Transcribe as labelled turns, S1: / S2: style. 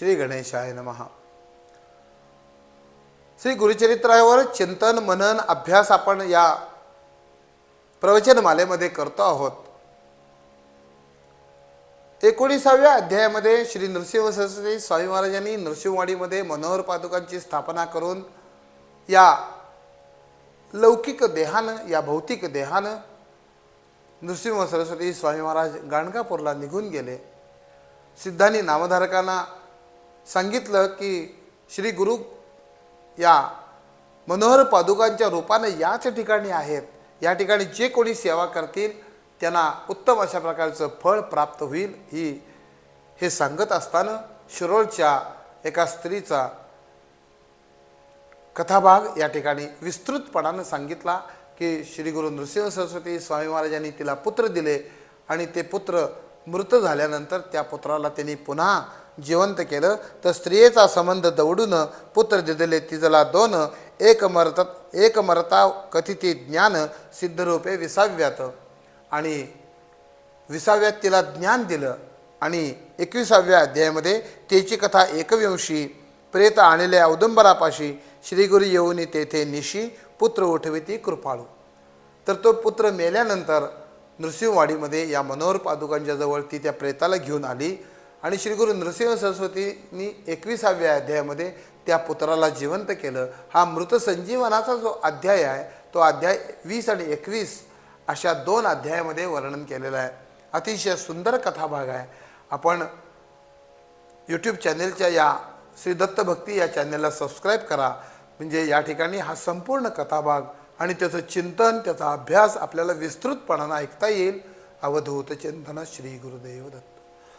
S1: श्री गणेशाय नमः. श्री गुरुचरित्रावर चिंतन मनन अभ्यास आपण या प्रवचनमालेमध्ये करतो आहोत. एकोणीसाव्या अध्यायामध्ये श्री नृसिंह सरस्वती स्वामी महाराजांनी नृसिंहवाडीमध्ये मनोहर पादुकांची स्थापना करून या लौकिक देहानं या भौतिक देहानं नृसिंह सरस्वती स्वामी महाराज गाणगापूरला निघून गेले. सिद्धांनी नामधारकांना सांगितलं की श्री गुरु या मनोहर पादुकांच्या रूपाने याच ठिकाणी आहेत. या ठिकाणी जे कोणी सेवा करतील त्यांना उत्तम अशा प्रकारचं फळ प्राप्त होईल ही हे सांगत असताना शिरोळच्या एका स्त्रीचा कथाभाग या ठिकाणी विस्तृतपणानं सांगितला की श्री गुरु नृसिंह सरस्वती स्वामी महाराजांनी तिला पुत्र दिले आणि ते पुत्र मृत झाल्यानंतर त्या पुत्राला त्यांनी पुन्हा जिवंत केलं तर स्त्रियेचा संबंध दवडून पुत्र दिदले तिजला दोन एक मरत एक मरता कथिती ज्ञान सिद्धरूपे विसाव्यात. आणि विसाव्यात तिला ज्ञान दिलं आणि एकविसाव्या अध्यायामध्ये त्याची कथा एकविंशी प्रेत आणलेल्या औदुंबरापाशी श्रीगुरु येऊन तेथे निशी पुत्र उठविती कृपाळू. तर तो पुत्र मेल्यानंतर नृसिंहवाडीमध्ये या मनोहर पादुकांच्या जवळ ती त्या प्रेताला घेऊन आली. आणि श्री गुरु नृसिंह सरस्वतींनी एकविसाव्या अध्यायामध्ये त्या पुत्राला जिवंत केलं. हा मृत संजीवनाचा जो अध्याय आहे तो अध्याय वीस आणि एकवीस अशा दोन अध्यायामध्ये वर्णन केलेलं आहे. अतिशय सुंदर कथाभाग आहे. आपण यूट्यूब चॅनेलच्या या श्री दत्त भक्ती या चॅनेलला सबस्क्राईब करा. म्हणजे या ठिकाणी हा संपूर्ण कथाभाग आणि त्याचं चिंतन त्याचा अभ्यास आपल्याला विस्तृतपणानं ऐकता येईल. अवधूत चिंतन श्री गुरुदेव दत्त.